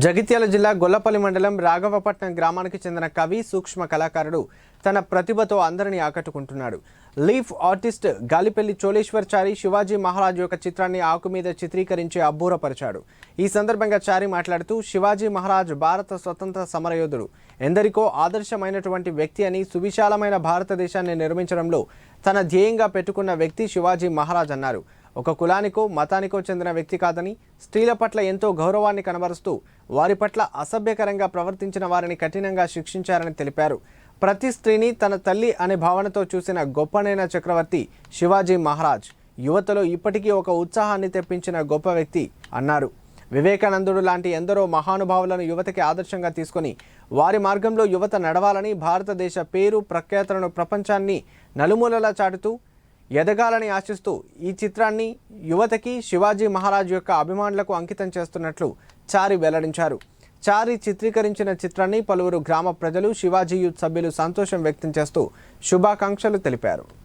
జగిత్యాల జిల్లా గొల్లపల్లి మండలం రాఘవపట్నం గ్రామానికి చెందిన కవి సూక్ష్మ కళాకారుడు తన ప్రతిభతో అందరినీ ఆకట్టుకుంటున్నాడు. లీఫ్ ఆర్టిస్ట్ గాలిపల్లి చారి శివాజీ మహారాజ్ యొక్క చిత్రాన్ని ఆకు మీద చిత్రీకరించి అబ్బూరపరిచాడు. ఈ సందర్భంగా చారి మాట్లాడుతూ శివాజీ మహారాజ్ భారత స్వతంత్ర సమరయోధుడు. ఎందరికో ఆదర్శమైనటువంటి వ్యక్తి అని సువిశాలమైన భారతదేశాన్ని నిర్మించడంలో తన ధ్యేయంగా పెట్టుకున్న వ్యక్తి శివాజీ మహారాజ్ అన్నారు. ఒక కులానికో మతానికో చెందిన వ్యక్తి కాదని స్త్రీల పట్ల ఎంతో గౌరవాన్ని కనబరుస్తూ వారి పట్ల అసభ్యకరంగా ప్రవర్తించిన వారిని కఠినంగా శిక్షించారని తెలిపారు. ప్రతి స్త్రీని తన తల్లి అనే భావనతో చూసిన గొప్పనైన చక్రవర్తి శివాజీ మహారాజ్ యువతలో ఇప్పటికీ ఒక ఉత్సాహాన్ని తెప్పించిన గొప్ప వ్యక్తి అన్నారు. వివేకానందుడు లాంటి ఎందరో మహానుభావులను యువతకి ఆదర్శంగా తీసుకొని వారి మార్గంలో యువత నడవాలని భారతదేశ పేరు ప్రఖ్యాతలను ప్రపంచాన్ని నలుమూలలా చాటుతూ ఎదగాలని ఆశిస్తూ ఈ చిత్రాన్ని యువతకి శివాజీ మహారాజ్ యొక్క అభిమానులకు అంకితం చేస్తున్నట్లు చారి వెల్లడించారు. చారి చిత్రీకరించిన చిత్రాన్ని పలువురు గ్రామ ప్రజలు శివాజీ యూత్ సభ్యులు సంతోషం వ్యక్తం చేస్తూ శుభాకాంక్షలు తెలిపారు.